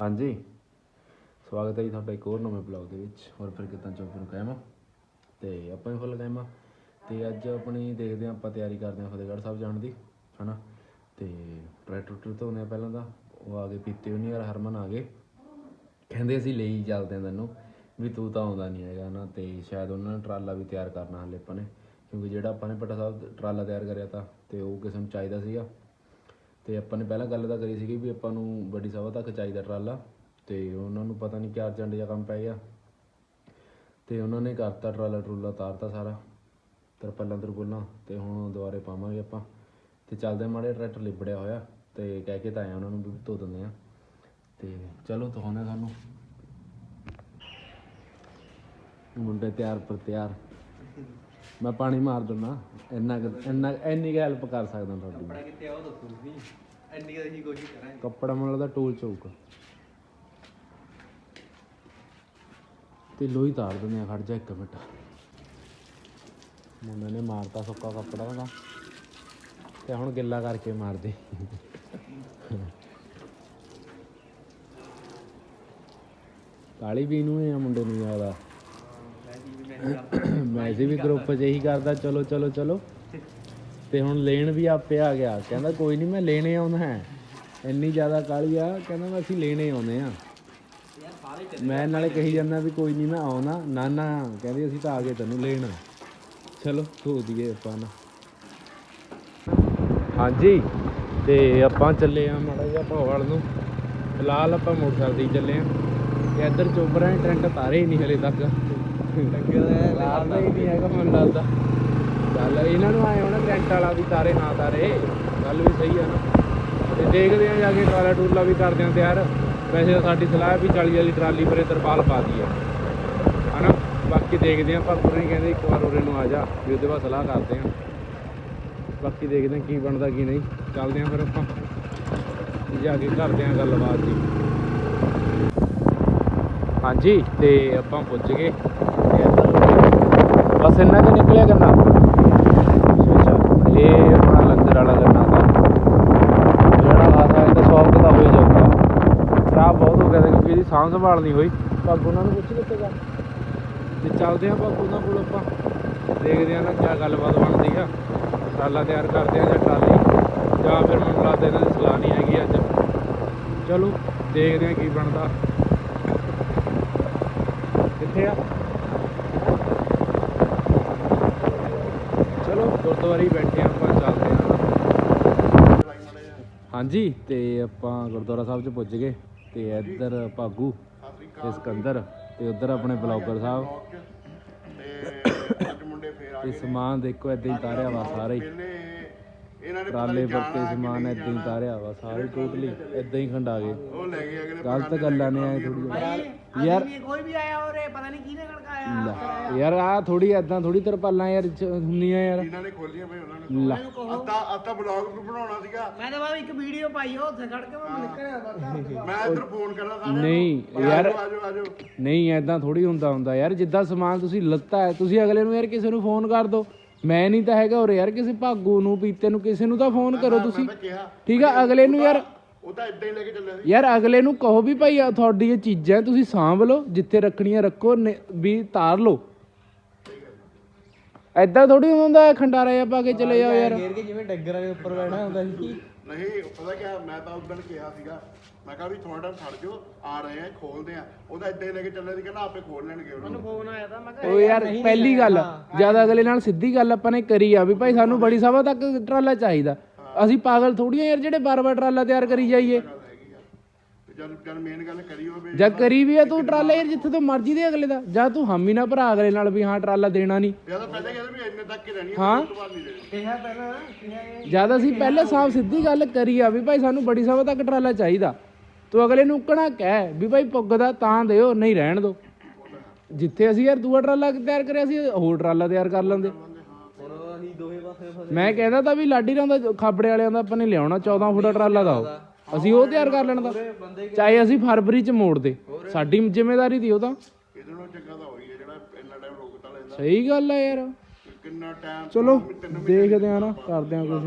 ਹਾਂਜੀ। ਸਵਾਗਤ ਹੈ ਜੀ ਤੁਹਾਡਾ ਇੱਕ ਹੋਰ ਨਵੇਂ ਬਲੌਗ ਦੇ ਵਿੱਚ। ਹੋਰ ਫਿਰ ਕਿਦਾਂ ਚੋਂ ਫਿਰ ਕਾਇਮ ਆ। ਤੇ ਆਪਾਂ ਵੀ ਫੁੱਲ ਕਾਇਮ ਆ। ਤੇ ਅੱਜ ਆਪਣੀ ਦੇਖਦੇ ਹਾਂ, ਆਪਾਂ ਤਿਆਰੀ ਕਰਦੇ ਹਾਂ ਫਤਿਹਗੜ੍ਹ ਸਾਹਿਬ ਜਾਣ ਦੀ, ਹਨਾ। ਤੇ ਟਰੈਕਟਰ ਟਰੂਕਟਰ ਧੋਨੇ ਪਹਿਲਾਂ ਤਾਂ। ਉਹ ਆ ਗਏ ਪੀਤੇ ਨਹੀਂ ਯਾਰ, ਹਰਮਨ ਆ ਗਏ। ਕਹਿੰਦੇ ਅਸੀਂ ਲਈ ਚੱਲਦੇ ਹਾਂ ਤੈਨੂੰ। ਵੀ ਤੂੰ ਤਾਂ ਆਉਂਦਾ ਨਹੀਂ ਹੈਗਾ ਨਾ ਤੇ ਸ਼ਾਇਦ ਉਹਨਾਂ ਨੇ ਟਰਾਲਾ ਵੀ ਤਿਆਰ ਕਰਨਾ ਹਲੇ ਆਪਾਂ ਨੇ। ਕਿਉਂਕਿ ਜਿਹੜਾ ਆਪਾਂ ਨੇ ਪਟਾ ਸਾਹਿਬ ਟਰਾਲਾ ਤਿਆਰ ਕਰਿਆ ਤਾਂ, ਤੇ ਉਹ ਕਿਸੇ ਨੂੰ ਚਾਹੀਦਾ ਸੀਗਾ। ਤੇ ਆਪਾਂ ਨੇ ਪਹਿਲਾਂ ਗੱਲ ਤਾਂ ਕਰੀ ਸੀਗੀ ਵੀ ਆਪਾਂ ਨੂੰ ਵੱਡੀ ਸਭਾ ਤੱਕ ਚਾਹੀਦਾ ਟਰਾਲਾ, ਤੇ ਉਹਨਾਂ ਨੂੰ ਪਤਾ ਨਹੀਂ ਕਿਆ ਅਰਜੈਂਟ ਜਿਹਾ ਕੰਮ ਪੈ ਗਿਆ। ਤੇ ਉਹਨਾਂ ਨੇ ਕਰਤਾ ਟਰਾਲਾ ਟਰੂਲਾ ਤਾਰਤਾ ਸਾਰਾ, ਤਰਪੱਲਾਂ ਤਰਪੁੱਲਾਂ, ਤੇ ਹੁਣ ਦੁਬਾਰੇ ਪਾਵਾਂਗੇ ਆਪਾਂ। ਤੇ ਚੱਲਦੇ ਹਾਂ ਮਾੜੇ ਟਰੈਕਟਰ ਲਿਬੜਿਆ ਹੋਇਆ, ਤੇ ਕਹਿ ਕੇ ਤਾਂ ਆਇਆ ਉਹਨਾਂ ਨੂੰ ਵੀ ਧੋ ਦਿੰਦੇ ਆ ਤੇ ਚਲੋ ਦਿਖਾਉਂਦੇ ਤੁਹਾਨੂੰ। ਮੁੰਡੇ ਤਿਆਰ ਪਰ ਤਿਆਰ। ਮੈਂ ਪਾਣੀ ਮਾਰ ਦਿੰਦਾ ਇੰਨਾ ਕੁ- ਇੰਨਾ ਇੰਨੀ ਕੁ ਹੈਲਪ ਕਰ ਸਕਦਾ ਤੁਹਾਡੀ। ਮੈਂ। ਕਿੱਥੇ ਆ ਉਹ ਦੱਸੋ ਤੁਸੀਂ। ਐਨੀ ਕਦੇ ਹੀ ਕੋਸ਼ਿਸ਼ ਕਰਾਂਗੇ। ਕੱਪੜਾ ਮਨ ਲੱਗਦਾ ਟੂਲ ਚੌਕ। ਤੇ ਲੋਈ ਤਾਰ ਦਿੰਦੇ ਆ ਖੜ ਜਾ ਇੱਕ ਮਿੰਟ। ਮੁੰਡੇ ਨੇ ਮਾਰਤਾ ਸੁੱਕਾ ਕੱਪੜਾ ਉਹਦਾ। ਤੇ ਹੁਣ ਗਿੱਲਾ ਕਰਕੇ ਮਾਰਦੇ। ਕਾਲੀ ਵੀ ਨੂੰ ਆ ਮੁੰਡੇ ਨੂੰ ਮੈਂ ਮੈਸੇਜ ਵੀ ਗਰੁੱਪ 'ਚ ਇਹੀ ਕਰਦਾ, ਚਲੋ ਚਲੋ ਚਲੋ। ਤੇ ਹੁਣ ਲੈਣ ਵੀ ਆਪੇ ਆ ਗਿਆ। ਕਹਿੰਦਾ ਕੋਈ ਨਹੀਂ ਮੈਂ ਲੈਣੇ ਆਉਣਾ ਹੈ। ਇੰਨੀ ਜ਼ਿਆਦਾ ਕਾਲੀ ਆ, ਕਹਿੰਦਾ ਮੈਂ ਅਸੀਂ ਲੈਣੇ ਆਉਨੇ ਆ। ਮੈਂ ਨਾਲੇ ਕਹੀ ਜਾਂਦਾ ਵੀ ਕੋਈ ਨਹੀਂ ਮੈਂ ਆਉਣਾ। ਨਾ ਨਾ ਕਹਿੰਦੀ ਅਸੀਂ ਤਾਂ ਆ ਗਏ ਤੈਨੂੰ ਲੈਣ। ਚਲੋ, ਧੋ ਦਈਏ ਆਪਾਂ ਨਾ। ਹਾਂਜੀ, ਤੇ ਆਪਾਂ ਚੱਲੇ ਆ ਮਾੜਾ ਜਿਹਾ ਭੋਵਾਲ ਨੂੰ। ਫਿਲਹਾਲ ਆਪਾਂ ਮੋਟਰਸਾਈਕਲ ਤੇ ਹੀ ਚੱਲੇ ਆ। ਤੇ ਇੱਧਰ ਚੋਬਰਾਂ ਦੇ ਟਰੈਂਟ ਤਾਰੇ ਹੀ ਨਹੀਂ ਹਲੇ ਤੱਕ। ਤਾਰਦਾ ਹੀ ਨਹੀਂ ਹੈਗਾ ਮੈਨੂੰ ਲੱਗਦਾ ਚੱਲ ਇਹਨਾਂ ਨੂੰ ਆਏ ਹੋਣਾ ਟਰੈਂਟ ਵਾਲਾ ਵੀ ਤਾਰੇ ਨਾ ਤਾਰੇ ਗੱਲ ਵੀ ਸਹੀ ਆ ਨਾ ਤੇ ਦੇਖਦੇ ਆ ਜਾ ਕੇ ਟਰਾਲਾ ਟੂਲਾ ਵੀ ਕਰਦੇ ਆ ਤਿਆਰ ਵੈਸੇ ਤਾਂ ਸਾਡੀ ਸਲਾਹ ਹੈ ਵੀ 40 ਵਾਲੀ ਟਰਾਲੀ ਪਰੇ ਤਰਪਾਲ ਪਾ ਦਈਏ ਹਨਾ ਬਾਕੀ ਦੇਖਦੇ ਆ ਪਰ ਪੂਰੇ ਕਹਿੰਦੇ ਇੱਕ ਵਾਰ ਉਰੇ ਨੂੰ ਆ ਜਾ ਵੀ ਉਹਦੇ ਬਾਅਦ ਸਲਾਹ ਕਰਦੇ ਆ ਬਾਕੀ ਦੇਖਦੇ ਆ ਕੀ ਬਣਦਾ ਕੀ ਨਹੀਂ ਚੱਲਦੇ ਆ ਫਿਰ ਆਪਾਂ ਜਾ ਕੇ ਕਰਦੇ ਆ ਗੱਲਬਾਤ ਜੀ ਹਾਂਜੀ, ਤੇ ਆਪਾਂ ਪੁੱਜ ਗਏ। ਤੇ ਇੰਨਾ ਕੁ ਨਿਕਲਿਆ ਕਰਨਾ ਅੱਛਾ ਇਹ ਆਪਣਾ ਲੰਗਰ ਵਾਲਾ ਗੰਨਾ ਦਾ ਜਿਹੜਾ ਖਾਸਾ ਇਹਦਾ ਸੌਫਟ ਦਾ ਹੋਈ ਜਾਂਦਾ। ਖਰਾਬ ਬਹੁਤ ਹੋ ਗਿਆ ਕਿਉਂਕਿ ਇਹਦੀ ਸਾਂਭ ਸੰਭਾਲ ਨਹੀਂ ਹੋਈ। ਪੱਗ ਉਹਨਾਂ ਨੂੰ ਪੁੱਛ ਦਿੱਤੇਗਾ ਤੇ ਚੱਲਦੇ ਆ ਪੱਗ ਉਹਨਾਂ ਕੋਲ ਆਪਾਂ। ਦੇਖਦੇ ਆ ਨਾ ਕੀ ਗੱਲਬਾਤ ਬਣਦੀ ਆ। ਟਰਾਲਾ ਤਿਆਰ ਕਰਦੇ ਆ ਜਾਂ ਟਰਾਲੀ। ਜਾਂ ਫਿਰ ਮੈਨੂੰ ਲੱਗਦਾ ਇਹਨਾਂ ਦੀ ਸਲਾਹ ਨਹੀਂ ਹੈਗੀ ਅੱਜ। ਚਲੋ ਦੇਖਦੇ ਆ ਕੀ ਬਣਦਾ। ਕਿੱਥੇ ਆ ਚਲੋ ਗੁਰਦੁਆਰੇ ਹੀ ਬੈਠੇ ਆਪਾਂ ਚੱਲਦੇ ਆ ਹਾਂਜੀ, ਤੇ ਆਪਾਂ ਗੁਰਦੁਆਰਾ ਸਾਹਿਬ 'ਚ ਪੁੱਜ ਗਏ, ਤੇ ਇੱਧਰ ਭਾਗੂ ਤੇ ਸਿਕੰਦਰ ਤੇ ਉੱਧਰ ਆਪਣੇ ਬਲੌਗਰ ਸਾਹਿਬ। ਤੇ ਸਮਾਨ ਦੇਖੋ ਏਦਾਂ ਹੀ ਤਾਰਿਆ ਵਾ ਸਾਰੇ ਹੀ। ਇਹਨਾਂ ਨੇ ਟਰਾਲੇ ਬੱਤੇ ਸਮਾਨ ਏਦਾਂ ਹੀ ਤਾਰਿਆ ਵਾ ਸਾਰੇ ਟੋਟਲੀ ਏਦਾਂ ਹੀ ਖੰਡਾ ਗਏ। ਉਹ ਲੈ ਗਏ ਅਗਲੇ ਗਲਤ ਗੱਲਾਂ ਨੇ ਆਏ ਥੋੜੀ ਯਾਰ ਕੋਈ ਵੀ ਆਇਆ ਔਰੇ ਪਤਾ ਨਹੀਂ ਕਿਹਨੇ ਖੜਕਾਇਆ ਲੈ, ਯਾਰ ਆ ਥੋੜੀ ਏਦਾਂ ਥੋੜੀ ਤਰਪਾਲਾਂ ਯਾਰ ਚ- ਹੁੰਦੀਆਂ ਯਾਰ। ਇਹਨਾਂ ਨੇ ਖੋਲੀਆਂ ਬਈ ਉਹਨਾਂ ਨੇ। ਲੈ। ਅੱਤਾ ਅੱਤਾ ਬਲੌਗ ਵੀ ਬਣਾਉਣਾ ਸੀਗਾ। ਮੈਂ ਤਾਂ ਬਾਅਦ ਇੱਕ ਵੀਡੀਓ ਪਾਈ ਉਹ ਉੱਥੇ ਖੜ ਕੇ ਮੈਂ ਨਿਕਲਿਆ ਬਾਤਾਂ ਮੈਂ ਇੱਧਰ ਫੋਨ ਕਰਦਾ ਸਾਰਿਆਂ ਨੂੰ। ਨਹੀਂ ਵੀ ਯਾਰ ਆਜੋ ਆਜੋ। ਆਜੋ ਨਹੀਂ ਐਦਾਂ ਥੋੜੀ ਹੁੰਦਾ ਹੁੰਦਾ ਯਾਰ ਜਿੱਦਾਂ ਸਮਾਨ ਤੁਸੀਂ ਲੱਤਾ ਹੈ ਤੁਸੀਂ ਅਗਲੇ ਨੂੰ ਯਾਰ ਕਿਸੇ ਨੂੰ ਫੋਨ ਕਰ ਦਿਓ। ਮੈਂ ਨਹੀਂ ਤਾਂ ਹੈਗਾ ਉਰੇ ਯਾਰ ਕਿਸੇ ਭਾਗੂ ਨੂੰ ਪੀਤੇ ਨੂੰ ਕਿਸੇ ਨੂੰ ਤਾਂ ਫੋਨ ਕਰੋ ਤੁਸੀਂ। ਮੈਂ ਕਿਹਾ। ਠੀਕ ਆ ਅਗਲੇ ਨੂੰ ਯਾਰ ਉਹ ਤਾਂ ਇਦਾਂ ਹੀ ਲੈ ਕੇ ਚੱਲਿਆ ਸੀ। ਯਾਰ ਅਗਲੇ ਨੂੰ ਕਹੋ ਵੀ ਭਾਈ ਆਹ ਤੁਹਾਡੀ ਇਹ ਚੀਜ਼ਾਂ ਤੁਸੀਂ ਸਾਂਭ ਲਓ ਜਿੱਥੇ ਰੱਖਣੀਆਂ ਰੱਖੋ ਨ- ਵੀ ਤਾਰ ਲਓ। ਐਦਾਂ ਥੋੜੀ ਹੁੰਦਾ ਹੈ, ਖੰਡਾਰਾ ਜਿਹਾ ਪਾ ਕੇ ਚਲੇ ਜਾਓ ਯਾਰ। ਘੇਰ ਕੇ ਜਿਵੇਂ ਡੱਗਰਾਂ ਦੇ ਉੱਪਰ ਬੈਠਾ ਹੁੰਦਾ ਸੀ। ਨਹੀਂ ਪਤਾ ਕਿਆ ਮੈਂ ਤਾਂ ਉਦੋਂ ਕਿਹਾ ਸੀਗਾ। ਮੈਂ ਕਿਹਾ ਵੀ ਥੋੜਾ ਟਾਈਮ ਛੱਡ ਜਾਓ ਆ ਰਹੇ ਆ ਖੋਲਦੇ ਆ। ਉਹਦਾ ਇਦਾਂ ਹੀ ਲੈ ਕੇ ਚੱਲਿਆ ਸੀ ਕਹਿੰਦਾ ਆਪੇ ਖੋਲ ਲੈਣਗੇ ਉਹਨੂੰ ਫੋਨ ਆਇਆ ਤਾਂ ਮੈਂ ਕਿਹਾ ਉਹ ਯਾਰ ਪਹਿਲੀ ਗੱਲ ਜ਼ਿਆਦਾ ਅਗਲੇ ਨਾਲ ਸਿੱਧੀ ਗੱਲ ਆਪਾਂ ਨੇ ਕਰੀ ਆ ਵੀ ਭਾਈ ਸਾਨੂੰ ਬੜੀ ਸਭਾ ਤੱਕ ਟਰਾਲਾ ਚਾਹੀਦਾ। ਅਸੀਂ ਪਾਗਲ ਥੋੜੀਆਂ ਯਾਰ ਜਿਹੜੇ ਬਾਰ-ਬਾਰ ਟਰਾਲਾ ਤਿਆਰ ਕਰੀ ਜਾਈਏ। ਜਦ ਜਦ ਮੇਨ ਗੱਲ ਕਰੀ ਹੋਵੇ ਜਾਂ ਕਰੀ ਵੀ ਆ ਤੂੰ ਟਰਾਲਾ ਯਾਰ ਜਿੱਥੇ ਤੋਂ ਮਰਜ਼ੀ ਦੇ ਅਗਲੇ ਦਾ। ਜਾਂ ਤੂੰ ਹਾਮੀ ਨਾ ਭਰਾ ਅਗਲੇ ਨਾਲ ਵੀ ਹਾਂ ਟਰਾਲਾ ਦੇਣਾ ਨਹੀਂ। ਜਾਂ ਤਾਂ ਪਹਿਲੇ ਕਹਿੰਦੇ ਵੀ ਇੰਨੇ ਤੱਕ ਹੀ ਰਹਿਣੀ ਕਿਹਾ ਪਹਿਲਾਂ ਜਦ ਅਸੀਂ ਪਹਿਲੇ ਸਾਫ਼ ਸਿੱਧੀ ਗੱਲ ਕਰੀ ਆ ਵੀ ਭਾਈ ਸਾਨੂੰ ਬੜੀ ਸਭਾ ਤੱਕ ਟਰਾਲਾ ਚਾਹੀਦਾ। ਤੂੰ ਅਗਲੇ ਨੂੰ ਕਹਣਾ ਕਹਿ ਵੀ ਭਾਈ ਪੁੱਗਦਾ ਤਾਂ ਦਿਓ ਨਹੀਂ ਰਹਿਣ ਦੋ। ਜਿੱਥੇ ਅਸੀਂ ਯਾਰ ਦੂਆ ਟਰਾਲਾ ਤਿਆਰ ਕਰਿਆ ਸੀ ਹੋਰ ਟਰਾਲਾ ਤਿਆਰ ਕਰ ਲੈਂਦੇ। ਮੈਂ ਕਹਿੰਦਾ ਤਾਂ ਵੀ ਲਾਡੀ ਰਾਂ ਦਾ ਖਾਬੜੇ ਵਾਲਿਆਂ ਦਾ ਆਪਾਂ ਨੇ ਲਿਆਉਣਾ 14 ਫੁੱਟ ਟਰਾਲਾ ਦਾ ਉਹ। ਅਸੀਂ ਉਹ ਤਿਆਰ ਕਰ ਲੈਣਾ ਦਾ ਚਾਹੇ ਅਸੀਂ ਫਰਵਰੀ ਚ ਮੋੜ ਦੇ। ਸਾਡੀ ਜ਼ਿੰਮੇਵਾਰੀ ਦੀ ਉਹ ਤਾਂ। ਇਹਦੇ ਨਾਲੋਂ ਚੰਗਾ ਤਾਂ ਹੋਈ ਹੈ ਜਿਹੜਾ ਇੰਨਾ ਟਾਈਮ ਰੋਕਤਾ ਲੈਂਦਾ ਸਹੀ ਗੱਲ ਹੈ ਯਾਰ। ਕਿੰਨਾ ਟਾਈਮ ਚਲੋ ਦੇਖਦੇ ਆ ਨਾ ਕਰਦੇ ਆ ਕੁਝ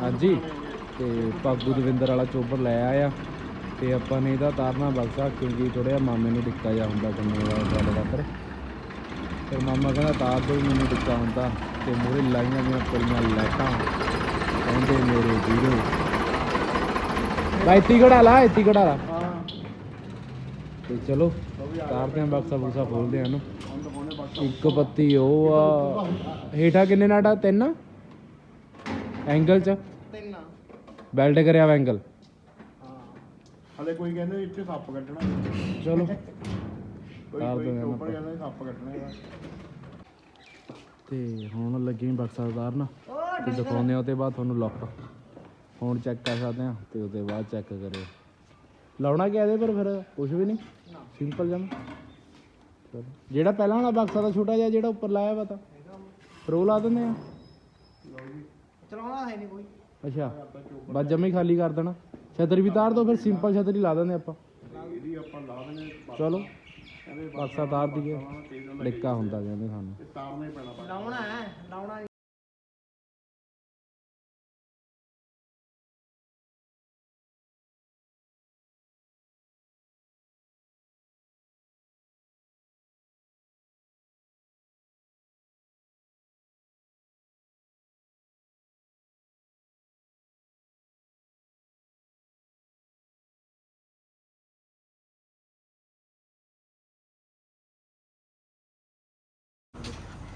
ਹਾਂਜੀ। ਤੇ ਪਾਗੂ ਦਵਿੰਦਰ ਵਾਲਾ ਚੋਬਰ ਲੈ ਆਇਆ। ਤੇ ਆਪਾਂ ਨੇ ਇਹਦਾ ਤਾਰਨਾ ਬਕਸਾ ਕਿਉਂਕਿ ਜਿਹਾ ਮਾਮੇ ਨੂੰ ਟਿੱਕਾ ਜਾ ਹੁੰਦਾ ਕੰਨੇ ਵਾਲਾ ਗੱਲ ਖਾਤਰ ਫਿਰ ਮਾਮਾ ਕਹਿੰਦਾ ਤਾਰ ਦੋ ਮੈਨੂੰ ਟਿੱਕਾ ਹੁੰਦਾ ਤੇ ਮੂਹਰੇ ਲਾਈਆਂ ਦੀਆਂ ਕੁੜੀਆਂ ਲਾਈਟਾਂ ਕਹਿੰਦੇ ਮੇਰੇ ਵੀਰੋ। ਬਾਈ ਘੜਾ ਲਾ ਘੜਾ ਲਾ ਤੇ ਚਲੋ ਤਾਰਦੇ ਆਂ ਬਕਸਾ ਬੁਕਸਾ ਖੋਲਦੇ ਆਂ ਨੂੰ ਇੱਕ ਪੱਤੀ ਉਹ ਆ। ਹੇਠਾਂ ਕਿੰਨੇ ਨਾਟਾ ਤਿੰਨ? ਐਂਗਲ ਚ? ਤਿੰਨ ਬੈਲਟ ਕਰਿਆ ਵਾ ਐਂਗਲ ਹਲੇ ਕੋਈ ਕਹਿੰਦੇ ਇੱਥੇ ਸੱਪ ਕੱਢਣਾ। ਚਲੋ। ਕੋਈ ਤਾਰ ਸੱਪ ਇਹਦਾ ਤੇ ਹੁਣ ਲੱਗੇ ਬਕਸਾ ਉਤਾਰਨ। ਤੇ ਦਿਖਾਉਂਦੇ ਆ ਉਹਦੇ ਬਾਅਦ ਤੁਹਾਨੂੰ ਲੁੱਕ ਹੁਣ ਚੈੱਕ ਕਰ ਸਕਦੇ ਆ ਤੇ ਉਹਦੇ ਬਾਅਦ ਚੈੱਕ ਕਰਿਓ। ਲਾਉਣਾ ਕਿ ਇਹਦੇ ਪਰ ਫਿਰ? ਕੁਝ ਵੀ ਨਹੀਂ? ਸਿੰਪਲ ਜਮ। ਜਿਹੜਾ ਪਹਿਲਾਂ ਵਾਲਾ ਬਕਸਾ ਦਾ ਛੋਟਾ ਜਿਹਾ ਜਿਹੜਾ ਉੱਪਰ ਲਾਇਆ ਵਾ ਤਾਂ। ਉਹ ਲਾ ਦਿੰਦੇ ਆ। ਚਲਾਉਣਾ ਹੈ ਨਹੀਂ ਕੋਈ। ਅੱਛਾ। ਬਸ ਜਮੇ ਹੀ ਖਾਲੀ ਕਰ ਦੇਣਾ। ਛਤਰੀ ਵੀ ਤਾਰ ਦੋ ਫਿਰ ਸਿੰਪਲ ਛਤਰੀ ਲਾ ਦਿੰਦੇ ਆਪਾਂ। ਇਹਦੀ ਆਪਾਂ ਲਾ ਦੇਣੇ ਚਲੋ। ਪਾਸਾ ਤਾਰ ਦਈਏ ਡਿੱਕਾ ਹੁੰਦਾ ਕਹਿੰਦੇ ਸਾਨੂੰ। ਲਾਉਣਾ ਹੈ ਲਾਉਣਾ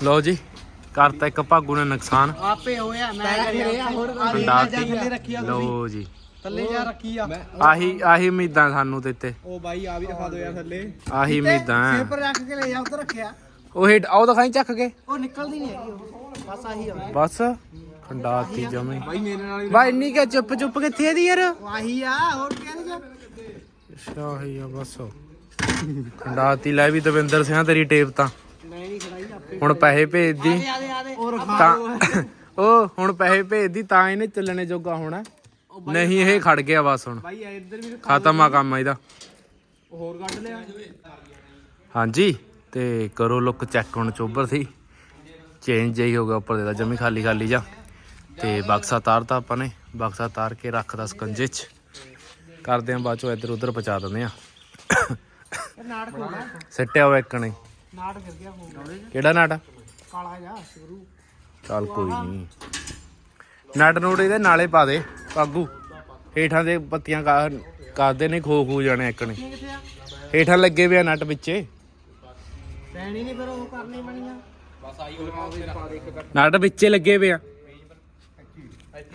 ਲਓ ਜੀ ਕਰਤਾ ਇੱਕ ਭਾਗੂ ਨੇ ਨੁਕਸਾਨ। ਆਪੇ ਹੋਇਆ ਮੈਂ ਕਰਿਆ। ਹੋਰ ਡਾਤੀ ਥੱਲੇ ਰੱਖੀ ਆ ਲਓ ਜੀ। ਥੱਲੇ ਜਾ ਰੱਖੀ ਆ। ਆਹੀ ਆਹੀ ਉਮੀਦਾਂ ਸਾਨੂੰ ਤੇ ਤੇ ਉਹ ਬਾਈ ਆ ਵੀ ਦਿਖਾ ਦੋ ਯਾਰ ਥੱਲੇ। ਆਹੀ ਉਮੀਦਾਂ ਸਿਰ ਪਰ ਰੱਖ ਕੇ ਲੈ ਜਾ ਉੱਧਰ ਰੱਖਿਆ। ਉਹ ਹੇਠ ਆਉ ਦਿਖਾਈ ਚੱਕ ਕੇ। ਉਹ ਨਿਕਲਦੀ ਨਹੀਂ ਹੈਗੀ ਉਹ। ਬਸ ਆਹੀ ਆ। ਬਸ ਖੰਡਾਤੀ ਜਮੇ। ਬਾਈ ਮੇਰੇ ਨਾਲ ਬਾ ਇੰਨੀ ਕਿ ਚੁੱਪ ਚੁੱਪ ਕਿੱਥੇ ਇਹਦੀ ਯਾਰ? ਆਹੀ ਆ ਹੋਰ ਕਹਿੰਦੇ ਜਾ ਅੱਛਾ ਆਹੀ ਆ ਬਸ। ਖੰਡਾਤੀ ਲੈ ਵੀ ਦਵਿੰਦਰ ਸਿੰਘ ਤੇਰੀ ਟੇਪ ਤਾਂ। ਹੁਣ ਪੈਸੇ ਭੇਜ ਦੀ ਆ ਦੇ ਆ ਦੇ। ਹੋਰ ਤਾਂ ਉਹ ਹੁਣ ਪੈਸੇ ਭੇਜ ਦੀ ਤਾਂ ਇਹਨੇ ਚੱਲਣੇ ਜੋਗਾ ਹੋਣਾ। ਨਹੀਂ ਇਹ ਖੜ ਗਿਆ ਬਸ ਹੁਣ। ਬਾਈ ਇੱਧਰ ਵੀ ਖਤਮ ਆ ਕੰਮ ਇਹਦਾ। ਹੋਰ ਕੱਢ ਲਿਆ। ਹਾਂਜੀ ਤੇ ਕਰੋ ਲੁੱਕ ਚੈੱਕ ਹੁਣ ਚੋਬਰ ਸੀ ਚੇਂਜ ਜਿਹੀ ਹੋ ਗਿਆ ਉੱਪਰ ਦੇ ਦਾ ਜਮੀ ਖਾਲੀ ਖਾਲੀ ਜਾ। ਤੇ ਬਕਸਾ ਤਾਰਤਾ ਆਪਾਂ ਨੇ। ਬਕਸਾ ਤਾਰ ਕੇ ਰੱਖਦਾ ਸਕੰਜੇ 'ਚ। ਕਰਦੇ ਆਂ ਬਾਅਦ ਚੋਂ ਇੱਧਰ ਉੱਧਰ ਪਹੁੰਚਾ ਦਿੰਦੇ ਆ। ਸਿੱਟਿਆ ਹੋਇਆ ਇੱਕ ਨੇ। ਨਾੜ ਗਿਰ ਗਿਆ ਕਿਹੜਾ ਨਟ ਕਾਲਾ ਜਾ ਸ਼ੁਰੂ। ਚੱਲ ਕੋਈ ਨਹੀਂ। ਨਟ ਨੂੜ ਇਹਦੇ ਨਾਲੇ ਪਾ ਦੇ ਪਾਗੂ ਹੇਠਾਂ ਦੇ ਪੱਤੀਆਂ ਕਾ ਕਰਦੇ ਨੇ ਖੋ ਖੂ ਜਾਣੇ ਇੱਕ ਨੇ। ਕਿੱਥੇ ਆ? ਹੇਠਾਂ ਲੱਗੇ ਪਿਆ ਨਟ ਵਿੱਚੇ। ਪੈਣੀ ਨਹੀਂ ਫਿਰ ਉਹ ਕਰਨੀ ਬਣੀ ਆ। ਨਟ ਵਿੱਚੇ ਲੱਗੇ ਪਿਆ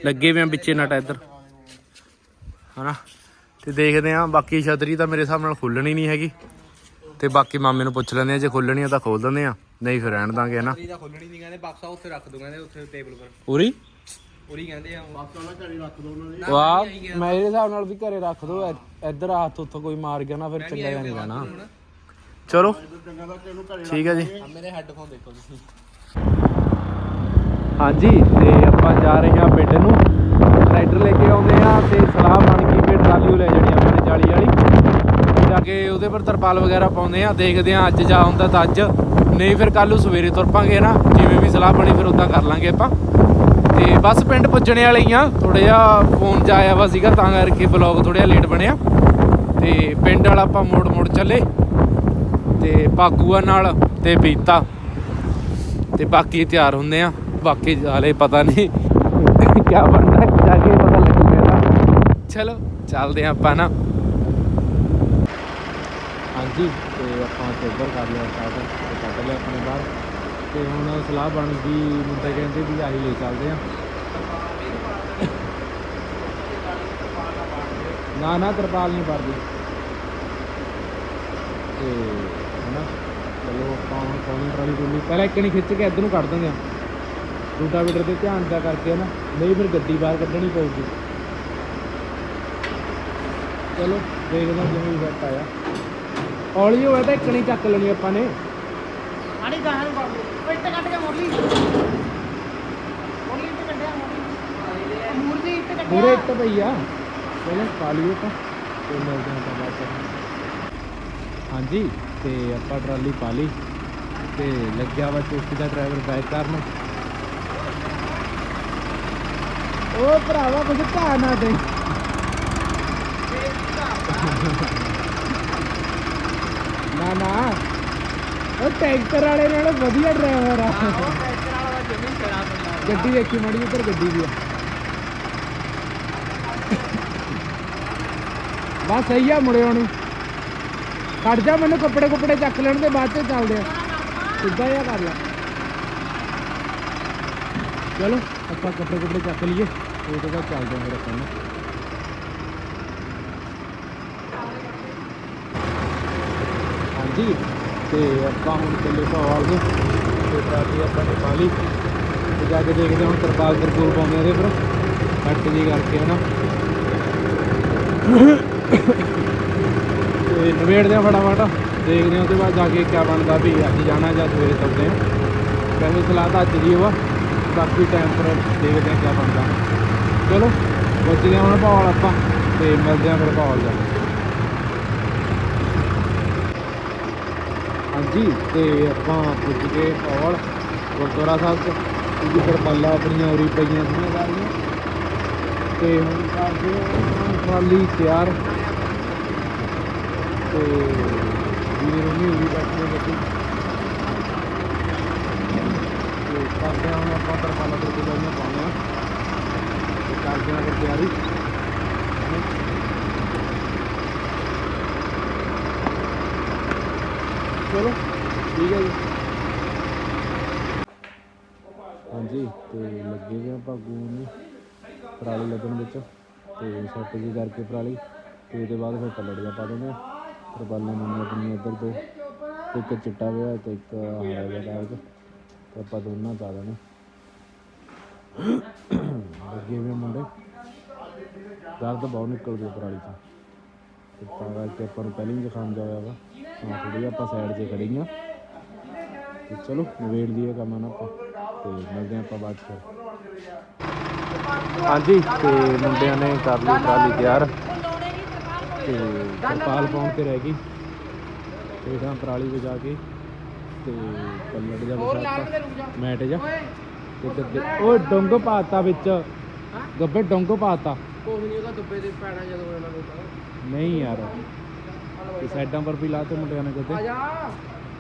ਲੱਗੇ ਪਿਆ ਵਿੱਚੇ ਨਟ ਇੱਧਰ। ਹਨਾ? ਤੇ ਦੇਖਦੇ ਆਂ ਬਾਕੀ ਛਤਰੀ ਤਾਂ ਮੇਰੇ ਹਿਸਾਬ ਨਾਲ ਖੁੱਲਣੀ ਨਹੀਂ ਹੈਗੀ। ਤੇ ਬਾਕੀ ਮਾਮੇ ਨੂੰ ਪੁੱਛ ਲੈਂਦੇ ਆ ਜੇ ਖੋਲਣੀ ਆ ਤਾਂ ਖੋਲ ਦਿੰਦੇ ਆ। ਨਹੀਂ ਫਿਰ ਰਹਿਣ ਦਾਂਗੇ ਹਨਾ। ਇਹਦਾ ਖੋਲਣੀ ਨਹੀਂ ਕਹਿੰਦੇ ਬਾਕਸਾ ਉੱਥੇ ਰੱਖ ਦੋ ਕਹਿੰਦੇ ਉੱਥੇ ਟੇਬਲ ਪਰ ਪੂਰੀ ਪੂਰੀ ਕਹਿੰਦੇ ਆ ਪਹਿਲਾਂ ਘਰੇ ਰੱਖ ਦੋ ਉਹਨਾਂ ਦੇ। ਵਾਹ ਮੇਰੇ ਹਿਸਾਬ ਨਾਲ ਵੀ ਘਰੇ ਰੱਖ ਦੋ ਇੱਧਰ ਹੱਥ ਉੱਥੋਂ ਕੋਈ ਮਾਰ ਗਿਆ ਨਾ ਫਿਰ ਚੰਗਾ ਜਿਹਾ ਨਹੀਂ ਰਹਿਣਾ ਚਲੋ। ਚੰਗਾ ਤਾਂ ਕਿ ਇਹਨੂੰ ਘਰੇ ਠੀਕ ਹੈ ਜੀ। ਮੇਰੇ ਹੈੱਡਫੋਨ ਦੇਖੋ ਤੁਸੀਂ। ਹਾਂਜੀ ਤੇ ਆਪਾਂ ਜਾ ਰਹੇ ਹਾਂ ਪਿੰਡ ਨੂੰ। ਟਰੈਕਟਰ ਲੈ ਕੇ ਆਉਂਦੇ ਆ ਤੇ ਸਲਾਹ ਬਣ ਗਈ ਕਿ ਟਰਾਲੀ ਉਹ ਲੈ ਜਾਣੀ ਆਪਾਂ ਨੇ ਜਾਲੀ ਵਾਲੀ। ਜਾ ਕੇ ਉਹਦੇ ਪਰ ਤਰਪਾਲ ਵਗੈਰਾ ਪਾਉਂਦੇ ਆ, ਦੇਖਦੇ ਆ ਅੱਜ ਜਾ ਹੁੰਦਾ ਤਾਂ ਅੱਜ, ਨਹੀਂ ਫਿਰ ਕੱਲ ਨੂੰ ਸਵੇਰੇ ਤੁਰ ਪਾਂਗੇ ਨਾ ਜਿਵੇਂ ਵੀ ਸਲਾਹ ਬਣੀ ਫਿਰ ਉਦਾਂ ਕਰ ਲਾਂਗੇ ਆਪਾਂ। ਤੇ ਬਸ ਪਿੰਡ ਪੁੱਜਣੇ ਵਾਲੇ ਹੀ ਆ ਥੋੜਾ ਜਿਹਾ ਫੋਨ ਚ ਆਇਆ ਵਾ ਸੀਗਾ, ਤਾਂ ਕਰਕੇ ਬਲੌਗ ਥੋੜਾ ਜਿਹਾ ਲੇਟ ਬਣਿਆ। ਤੇ ਪਿੰਡ ਵਾਲਾ ਆਪਾਂ ਮੋੜ ਮੋੜ ਚੱਲੇ, ਤੇ ਪਾਗੂਆ ਨਾਲ ਤੇ ਬੀਤਾ। ਤੇ ਬਾਕੀ ਤਿਆਰ ਹੁੰਦੇ ਆ, ਬਾਕੀ ਹਾਲੇ ਪਤਾ ਨਹੀਂ ਕੀ ਬਣਦਾ ਜਾ ਕੇ ਪਤਾ ਲੱਗੂਗਾ ਚਲੋ, ਚੱਲਦੇ ਆ ਆਪਾਂ ਨਾ। ਹਾਂਜੀ ਤੇ ਆਪਾਂ ਟੇਬਲ ਕਰ ਲਿਆ ਸਟਾਰਟ ਤੇ ਕੱਢ ਲਿਆ ਆਪਣੇ ਬਾਹਰ। ਤੇ ਹੁਣ ਸਲਾਹ ਬਣ ਗਈ, ਮੁੰਡੇ ਕਹਿੰਦੇ ਵੀ ਆਹੀ ਲੈ ਚੱਲਦੇ ਆ। ਨਾ ਨਾ, ਤਰਪਾਲ ਨਹੀਂ ਪੜਦੀ ਤੇ ਹਨਾ, ਚਲੋ ਆਪਾਂ ਹੁਣ ਕੌਣੀ ਟਰਾਲੀ ਟੁੱਲੀ ਪਹਿਲਾਂ ਇੱਕ ਨਹੀਂ ਖਿੱਚ ਕੇ ਇੱਧਰ ਨੂੰ ਕੱਢ ਦਿੰਦੇ ਆ। ਰੂਟਾ ਵੀਟਰ ਤੇ ਧਿਆਨ ਦਾ ਕਰਕੇ ਨਾ ਨਹੀਂ ਫਿਰ ਗੱਡੀ ਬਾਹਰ ਕੱਢਣੀ ਪਊਗੀ। ਚਲੋ, ਦੇਖਦਾ ਹਾਂ ਜਿਵੇਂ ਵੀ ਸੈੱਟ ਆਇਆ। ਹੌਲੀ ਹੋਇਆ ਤਾਂ ਇੱਕ ਨਹੀਂ ਚੱਕ ਲੈਣੀ ਆਪਾਂ ਨੇ। ਆੜੀ ਗਾਹਾਂ ਨੂੰ ਉਹ ਇੱਟ ਕੱਢ ਕੇ ਮੋੜ ਲਈ ਮੋੜ ਲਈ ਇੱਟ ਕੱਢਿਆ ਮੋੜ ਲਈ ਮੂਰ ਦੀ ਇੱਟ ਕੱਢਿਆ। ਮੂਰੇ ਇੱਟ ਪਈ ਆ। ਪਾ ਲਈਏ ਤਾਂ ਤੇ ਮਿਲਦੇ ਹਾਂ ਬਾਅਦ ਚ। ਹਾਂਜੀ ਤੇ ਆਪਾਂ ਟਰਾਲੀ ਪਾ ਲਈ। ਤੇ ਲੱਗਿਆ ਵਾ ਚੌਕੀ ਦਾ ਡਰਾਈਵਰ ਬੈਕ ਕਰਨ। ਉਹ ਭਰਾਵਾ ਕੁਝ ਘਾ ਨਾ ਦੇ। ਨਾ। ਨਾ ਉਹ ਟੈਂਕਰ ਵਾਲੇ ਨਾਲ ਵਧੀਆ ਡਰਾਈਵਰ ਆ। ਗੱਡੀ ਦੇਖੀ ਮੜੀ ਉੱਧਰ ਗੱਡੀ ਵੀ ਆ। ਬਸ ਸਹੀ ਆ ਮੁੜੇ ਹੁਣ ਕੱਢ ਜਾ ਮੈਨੂੰ ਕੱਪੜੇ ਕੁੱਪੜੇ ਚੱਕ ਲੈਣ ਦੇ ਬਾਅਦ ਚ ਚੱਲਦੇ ਆ। ਸਿੱਧਾ ਜਿਹਾ ਕਰ ਲੈ। ਚਲੋ ਆਪਾਂ ਕੱਪੜੇ ਕੁੱਪੜੇ ਚੱਕ ਲਈਏ। ਤੇ ਉਹਦੇ ਬਾਅਦ ਚੱਲਦੇ ਆ ਫਿਰ ਆਪਾਂ ਨੂੰ ਤੇ ਆਪਾਂ ਹੁਣ ਚੱਲੇ ਭਾਵਾਲ ਦੇ ਤੇ ਟਰਾਲੀ ਆਪਾਂ ਨੇ ਪਾ ਲਈ। ਤੇ ਜਾ ਕੇ ਦੇਖਦੇ ਹਾਂ ਹੁਣ ਤਰਪਾਲ ਤਰਪੂਲ ਪਾਉਂਦੇ ਆ ਇਹਦੇ ਪਰ ਕੱਟ ਜੀ ਕਰਕੇ ਹਨਾ। ਤੇ ਨਵੇੜਦੇ ਆ ਫਟਾਫਟ। ਦੇਖਦੇ ਆ ਉਹਦੇ ਬਾਅਦ ਜਾ ਕੇ ਕੀ ਬਣਦਾ ਵੀ ਅੱਜ ਜਾਣਾ ਜਾਂ ਸਵੇਰੇ ਚੱਲਦੇ ਆ ਵੈਸੇ ਸਲਾਹ ਤਾਂ ਅੱਜ ਦੀ ਹੋਆ ਬਾਕੀ ਟਾਈਮ ਪਰ ਦੇਖਦੇ ਆ ਕੀ ਬਣਦਾ। ਚਲੋ ਪੁੱਛਦੇ ਆ ਹੁਣ ਭਾਵਾਲ ਆਪਾਂ ਤੇ ਮਿਲਦੇ ਆ ਫਿਰ ਭਾਵਾਲ ਜਾ ਜੀ ਹਾਂਜੀ ਤੇ ਆਪਾਂ ਪੁੱਜ ਗਏ ਔਲ ਗੁਰਦੁਆਰਾ ਸਾਹਿਬ ਤੋਂ। ਕਿਉਂਕਿ ਫਿਰ ਆਪਣੀਆਂ ਉਰੀ ਪਈਆਂ ਸੀਗੀਆਂ ਸਾਰੀਆਂ। ਤੇ ਹੁਣ ਕਰਦੇ ਹਾਂ ਟਰਾਲੀ ਤਿਆਰ। ਤੇ ਵੀਰੇ ਰੋਮੀ ਉਰੀ ਬੈਠੇ ਗੱਡੀ ਤੇ ਕਰਦੇ ਹਾਂ ਹੁਣ ਆਪਾਂ ਤਰਪਾਲਾਂ ਤੇ ਗੁਜ਼ਾਰੀਆਂ ਪਾਉਂਦੇ ਹਾਂ। ਤੇ ਕਰਦੇ ਹਾਂ ਤਿਆਰੀ। ਚਲੋ, ਠੀਕ ਹੈ ਜੀ। ਹਾਂਜੀ, ਤੇ ਲੱਗੇ ਹੋਏ ਆਪਾਂ ਨੂੰ ਪਰਾਲੀ ਲੱਗਣ ਵਿੱਚ, ਤੇ ਸੈੱਟ ਜੀ ਕਰਕੇ ਪਰਾਲੀ, ਤੇ ਉਹਦੇ ਬਾਅਦ ਫਿਰ ਪੱਲੜ ਜਾ ਪਾ ਦਿੰਦੇ ਆ। ਤਰਪਾਲਾਂ ਨੂੰ ਆਪਣੀ ਇੱਧਰ ਦੋ ਤੇ ਇੱਕ ਚਿੱਟਾ ਵਿਆ ਤੇ ਇੱਕ ਹਰਾ ਜਿਹਾ ਕਾਗਜ਼ ਤੇ ਆਪਾਂ ਦੋਨਾਂ ਪਾ ਦੇਣੇ। ਲੱਗੇ ਹੋਏ ਮੁੰਡੇ। ਦਰਦ ਬਹੁਤ ਨਿਕਲਦੇ ਪਰਾਲੀ ਤੋਂ ਤੇ ਤਾਂ ਕਰਕੇ ਆਪਾਂ ਨੂੰ ਪਹਿਲਾਂ ਹੀ ਜ਼ੁਕਾਮ ਜਾ ਹੋਇਆ ਵਾ। ਹਾਂ ਥੋੜੀ ਆਪਾਂ ਸਾਈਡ 'ਤੇ ਖੜੀਆਂ ਤੇ ਚਲੋ ਨਵੇੜ ਲਈਏ ਕੰਮ ਨਾ ਆਪਾਂ ਤੇ ਮਿਲਦੇ ਆਪਾਂ ਬਾਅਦ 'ਚ ਹਾਂਜੀ ਤੇ ਮੁੰਡਿਆਂ ਨੇ ਕਰ ਲਈ ਟਰਾਲੀ ਤਿਆਰ। ਤੇ ਤਰਪਾਲ ਪਾਉਣ ਤੇ ਰਹਿ ਗਈ। ਤੇ ਤਾਂ ਪਰਾਲੀ ਵਜਾ ਕੇ ਤੇ ਪੱਲੜ ਜਾ। ਵਿਛਾਤਾ ਮੈਟ ਜਾ। ਤੇ ਡੋਂਗ ਪਾਤਾ ਵਿੱਚ। ਗੱਬੇ ਡੋਂਗ ਪਾਤਾ ਕੋਈ ਨਹੀਂ ਉਹਦਾ ਦੁੱਬੇ ਦੇ ਪੈਣਾ ਜਦੋਂ ਇਹਨਾਂ ਨੂੰ ਨਹੀਂ ਯਾਰ ਤੇ ਸਾਈਡਾਂ ਪਰ ਵੀ ਲਾਤੇ ਮੁੰਡਿਆਂ ਨੇ ਆ ਜਾ।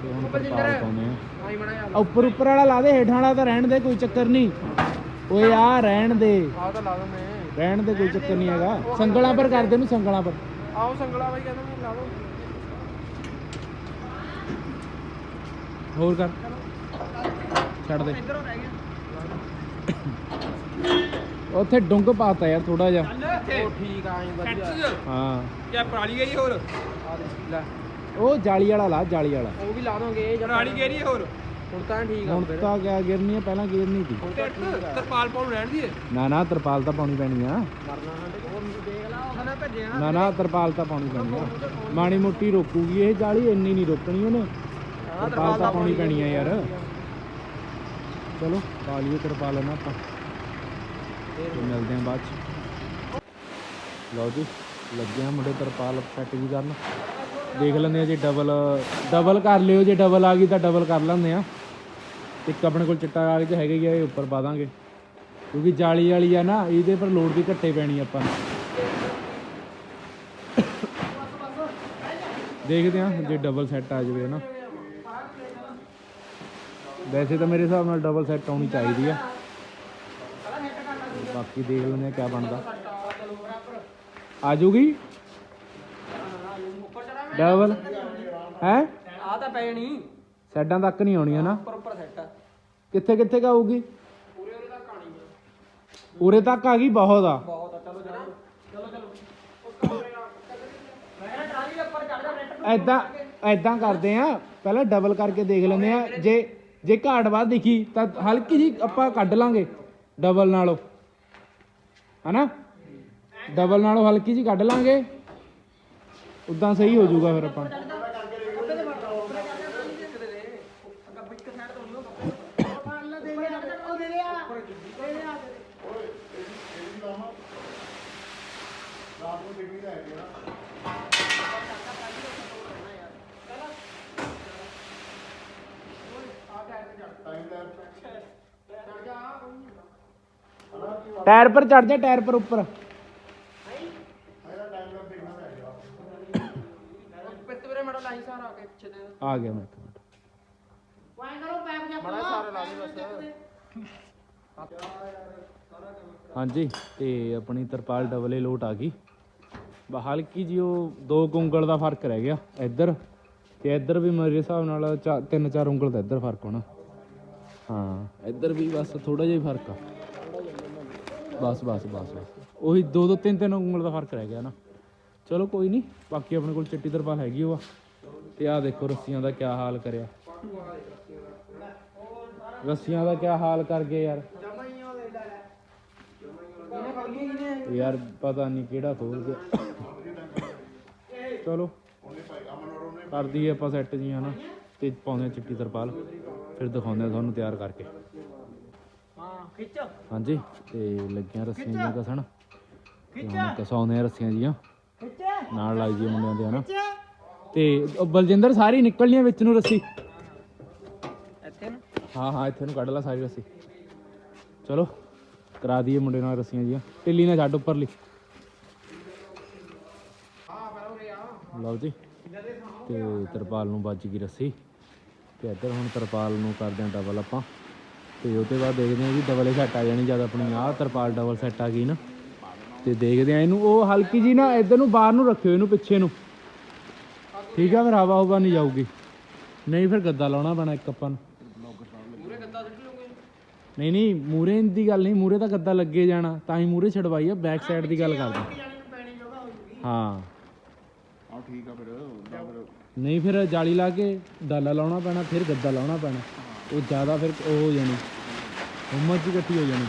ਤੇ ਹੁਣ ਤਰਪਾਲ ਪਾਉਂਦੇ ਆ। ਆਈ ਮਣਾ ਆ ਉੱਪਰ ਉੱਪਰ ਵਾਲਾ ਲਾ ਦੇ ਹੇਠਾਂ ਵਾਲਾ ਤਾਂ ਰਹਿਣ ਦੇ ਕੋਈ ਚੱਕਰ ਨਹੀਂ ਓਏ ਆ ਰਹਿਣ ਦੇ। ਆਹ ਤਾਂ ਲਾ ਦਿੰਦੇ ਰਹਿਣ ਦੇ ਕੋਈ ਚੱਕਰ ਨਹੀਂ ਹੈਗਾ। ਸੰਗਲਾਂ ਪਰ ਕਰਦੇ ਨੂੰ ਸੰਗਲਾਂ ਪਰ। ਆਓ ਸੰਗਲਾ ਬਾਈ ਕਹਿੰਦਾ ਮੈਂ ਲਾ ਦੋ। ਹੋਰ ਕਰ। ਛੱਡ ਦੇ। ਇਧਰੋਂ ਰਹਿ ਗਿਆ। ਉੱਥੇ ਡੁੰਗ ਪਾਤਾ ਯਾਰ ਥੋੜਾ ਜਿਹਾ। ਉਹ ਠੀਕ ਆ ਆਈ ਵਧੀਆ। ਹਾਂ। ਕਿਆ ਪਰਾਲੀ ਗਈ ਹੋਰ? ਆ ਲੈ। ਉਹ ਜਾਲੀ ਵਾਲਾ ਲਾ ਜਾਲੀ ਵਾਲਾ। ਉਹ ਵੀ ਲਾ ਦੋਗੇ ਪਰਾਲੀ ਗਈ ਹੋਰ? ਹੁਣ ਤਾਂ ਠੀਕ ਆ ਹੁਣ ਤਾਂ ਗਿਆ ਗਿਰਨੀ ਆ ਪਹਿਲਾਂ ਗਿਰਨੀ ਸੀ। ਹੁਣ ਤਾਂ ਠੀਕ ਆ। ਤਰਪਾਲ ਪਾਉਣ ਰਹਿਣ ਦੀ ਨਾ ਨਾ ਤਰਪਾਲ ਤਾਂ ਪਾਉਣੀ ਪੈਣੀ ਆ। ਮਰਨਾ ਸਾਡੇ ਕੋਲ ਦੇਖ ਲਾ ਉਹ ਨਾ ਭੇਜਿਆ ਨਾ ਨਾ ਤਰਪਾਲ ਤਾਂ ਪਾਉਣੀ ਪੈਣੀ ਆ। ਮਾੜੀ ਮੋਟੀ ਰੋਕੂਗੀ ਇਹ ਜਾਲੀ ਇੰਨੀ ਨਹੀਂ ਰੋਕਣੀ ਉਹਨੇ। ਤਰਪਾਲ ਤਾਂ ਪਾਉਣੀ ਪੈਣੀ ਆ ਯਾਰ। ਚਲੋ ਪਾ ਲਈਏ ਤਰਪਾਲ ਨਾ ਆਪਾਂ। ਤੇ ਮਿਲਦੇ ਆਂ ਬਾਅਦ ਚ। ਲਓ ਜੀ, ਲੱਗੇ ਆ ਮੁੰਡੇ ਤਰਪਾਲ ਸੈੱਟ ਵੀ ਕਰਨ। ਦੇਖ ਲੈਂਦੇ ਆ ਜੇ ਡਬਲ ਡਬਲ ਕਰ ਲਿਓ, ਜੇ ਡਬਲ ਆ ਗਈ ਤਾਂ ਡਬਲ ਕਰ ਲੈਂਦੇ ਆ ਇੱਕ ਆਪਣੇ ਕੋਲ ਚਿੱਟਾ ਕਾਗਜ਼ ਹੈਗਾ ਹੀ ਆ, ਇਹ ਉੱਪਰ ਪਾ ਦਾਂਗੇ। ਕਿਉਂਕਿ ਜਾਲੀ ਵਾਲੀ ਆ ਨਾ, ਇਹਦੇ ਪਰ ਲੋਡ ਦੀ ਘੱਟੇ ਪੈਣੀ ਆਪਾਂ। ਦੇਖਦੇ ਆ ਜੇ ਡਬਲ ਸੈੱਟ ਆ ਜਾਵੇ ਨਾ ਵੈਸੇ ਤਾਂ ਮੇਰੇ ਹਿਸਾਬ ਨਾਲ ਡਬਲ ਸੈੱਟ ਆਉਣੀ ਚਾਹੀਦੀ ਆ। ਬਾਕੀ ਦੇਖ ਲੈਂਦੇ ਆ ਕੀ ਬਣਦਾ। ਆ ਜੂਗੀ ਡਬਲ? ਹੈ? ਆ ਤਾਂ ਪੈ ਨਹੀਂ ਸੈੱਡਾਂ ਤੱਕ ਨਹੀਂ ਆਉਣੀ ਹੈ ਨਾ। ਉੱਪਰ ਸੈੱਟ ਕਿੱਥੇ ਕਿੱਥੇ ਆਊਗੀ? ਪੂਰੇ ਉਹਦੇ ਤੱਕ ਆਣੀ ਉਰੇ ਤੱਕ ਆ ਗਈ ਬਹੁਤ ਆ। ਬਹੁਤ ਆ ਚਲੋ ਜਾਓ ਚਲੋ ਚਲੋ। ਉਸ ਕਮਰੇ ਨਾਲ ਮੈਂ ਕਹਿੰਦਾ ਟਰਾਲੀ ਦੇ ਉੱਪਰ ਚੜ ਜਾ ਨੈਟ ਐਦਾਂ ਐਦਾਂ ਕਰਦੇ ਆ ਪਹਿਲਾਂ ਡਬਲ ਕਰਕੇ ਦੇਖ ਲੈਂਦੇ ਆ ਜੇ ਜੇ ਘਾਟ ਬਾਅਦ ਦਿਖੀ ਤਾਂ ਹਲਕੀ ਜੀ ਆਪਾਂ ਕੱਢ ਲਾਂਗੇ। ਡਬਲ ਨਾਲੋਂ। ਹਨਾ? ਡਬਲ ਨਾਲੋਂ ਹਲਕੀ ਜੀ ਕੱਢ ਲਾਂਗੇ। ਉਦਾਂ ਸਹੀ ਹੋ ਜਾਊਗਾ ਫਿਰ ਆਪਾਂ। ਟਾਇਰ ਪਰ ਚੜ ਜਾ, ਟਾਇਰ ਪਰ ਉੱਪਰ। ਪਿੱਤ ਮੜਾ ਲਾਈ ਸਾਰਾ ਆ ਕੇ ਪਿੱਛੇ ਦੇ ਆ ਗਿਆ ਮੈਂ ਇੱਕ ਮਿੰਟ। ਵਾਏ ਕਰੋ ਪੈਪ ਜਾ ਮੜਾ ਸਾਰੇ ਲਾ ਦੇ ਬਸ ਹਾਂਜੀ, ਤੇ ਆਪਣੀ ਤਰਪਾਲ ਡਬਲ ਏ ਲੋਟ ਆ ਗਈ। ਬਾ ਹਲਕੀ ਜੀ, ਉਹ ਦੋ ਕੁ ਉਂਗਲ ਦਾ ਫ਼ਰਕ ਰਹਿ ਗਿਆ, ਇੱਧਰ। ਤੇ ਇੱਧਰ ਵੀ ਮੇਰੇ ਹਿਸਾਬ ਨਾਲ ਚਾ- ਤਿੰਨ ਚਾਰ ਉਂਗਲ ਦਾ ਇੱਧਰ ਫ਼ਰਕ ਹੋਣਾ। ਹਾਂ, ਇੱਧਰ ਵੀ ਬਸ ਥੋੜਾ ਜਿਹਾ ਹੀ ਫ਼ਰਕ ਆ। ਬਸ ਬਸ ਬਸ ਬਸ। ਉਹੀ ਦੋ ਦੋ ਤਿੰਨ ਤਿੰਨ ਉਂਗਲ ਦਾ ਫ਼ਰਕ ਰਹਿ ਗਿਆ ਨਾ। ਚਲੋ ਕੋਈ ਨਹੀਂ ਬਾਕੀ ਆਪਣੇ ਕੋਲ ਚਿੱਟੀ ਤਰਪਾਲ ਹੈਗੀ ਉਹ ਆ। ਤੇ ਆਹ ਦੇਖੋ ਰੱਸੀਆਂ ਦਾ ਕਿਆ ਹਾਲ ਕਰਿਆ। ਰੱਸੀਆਂ ਦਾ ਕਿਆ ਹਾਲ ਕਰ ਗਏ ਯਾਰ। ਯਾਰ ਪਤਾ ਨਹੀਂ ਕਿਹੜਾ ਖੋਲ ਗਿਆ। ਚਲੋ ਕਰਦੀ ਆਪਾਂ ਸੈੱਟ ਜੀ ਹਨਾ। ਤੇ ਪਾਉਂਦੇ ਹਾਂ ਚਿੱਟੀ ਤਰਪਾਲ ਫਿਰ ਦਿਖਾਉਂਦੇ ਹਾਂ ਤੁਹਾਨੂੰ ਤਿਆਰ ਕਰਕੇ। ਖਿੱਚ। ਹਾਂਜੀ ਤੇ ਲੱਗੀਆਂ ਰੱਸੀਆਂ ਜੀਆਂ ਕਸਣ। ਤੇ ਹੁਣ ਕਸਾਉਂਦੇ ਆ ਰੱਸੀਆਂ ਜੀਆਂ। ਖਿੱਚ। ਨਾਲ ਲਾਈ ਜੀ ਮੁੰਡਿਆਂ ਦੇ ਹਨਾ? ਤੇ ਉਹ ਬਲਜਿੰਦਰ ਸਾਰੀ ਨਿਕਲਣੀ ਆ ਵਿੱਚ ਨੂੰ ਰੱਸੀ। ਇੱਥੇ ਨਾ? ਹਾਂ ਹਾਂ ਇੱਥੇ ਨੂੰ ਕੱਢ ਲਾ ਸਾਰੀ ਰੱਸੀ। ਚਲੋ ਕਰਾ ਦਈਏ ਮੁੰਡੇ ਨਾਲ ਰੱਸੀਆਂ ਜੀਆਂ। ਢਿੱਲੀ ਨਾ ਛੱਡ ਉੱਪਰਲੀ। ਲਓ ਜੀ ਤੇ ਤਰਪਾਲ ਨੂੰ ਵੱਜ ਗਈ ਰੱਸੀ। ਤੇ ਇੱਧਰ ਹੁਣ ਤਰਪਾਲ ਨੂੰ ਕਰਦੇ ਹਾਂ ਡਬਲ ਆਪਾਂ। ਤੇ ਉਹਦੇ ਬਾਅਦ ਦੇਖਦੇ ਹਾਂ ਜੀ ਡਬਲ ਸੈੱਟ ਆ ਜਾਣੀ ਜਦ ਆਪਣੀ ਆਹ ਤਰਪਾਲ ਡਬਲ ਸੈੱਟ ਆ ਗਈ ਨਾ। ਤੇ ਦੇਖਦੇ ਆ ਇਹਨੂੰ ਉਹ ਹਲਕੀ ਜੀ ਨਾ ਇੱਧਰ ਨੂੰ ਬਾਹਰ ਨੂੰ ਰੱਖਿਓ ਇਹਨੂੰ ਪਿੱਛੇ ਨੂੰ। ਠੀਕ ਆ ਫਿਰ ਹਵਾ ਹੁਵਾ ਨਹੀਂ ਜਾਊਗੀ। ਨਹੀਂ ਫਿਰ ਗੱਦਾ ਲਾਉਣਾ ਪੈਣਾ ਇੱਕ ਆਪਾਂ ਨੂੰ। ਨਹੀਂ ਨਹੀਂ ਮੂਰੇ ਦੀ ਗੱਲ ਨਹੀਂ ਮੂਰੇ ਤਾਂ ਗੱਦਾ ਲੱਗੇ ਜਾਣਾ ਤਾਂ ਹੀ ਮੂਰੇ ਛਡਵਾਈ ਆ ਬੈਕ ਸਾਈਡ ਦੀ ਗੱਲ ਕਰਦਾ। ਹਾਂ। ਆ ਠੀਕ ਆ ਫਿਰ ਨਹੀਂ ਫਿਰ ਜਾਲੀ ਲਾ ਕੇ ਡਾਲਾ ਲਾਉਣਾ ਪੈਣਾ ਫਿਰ ਗੱਦਾ ਲਾਉਣਾ ਪੈਣਾ। ਉਹ ਜ਼ਿਆਦਾ ਫਿਰ ਉਹ ਹੋ ਜਾਣੀ। ਹਿੰਮਤ ਜੀ ਇਕੱਠੀ ਹੋ ਜਾਣੀ।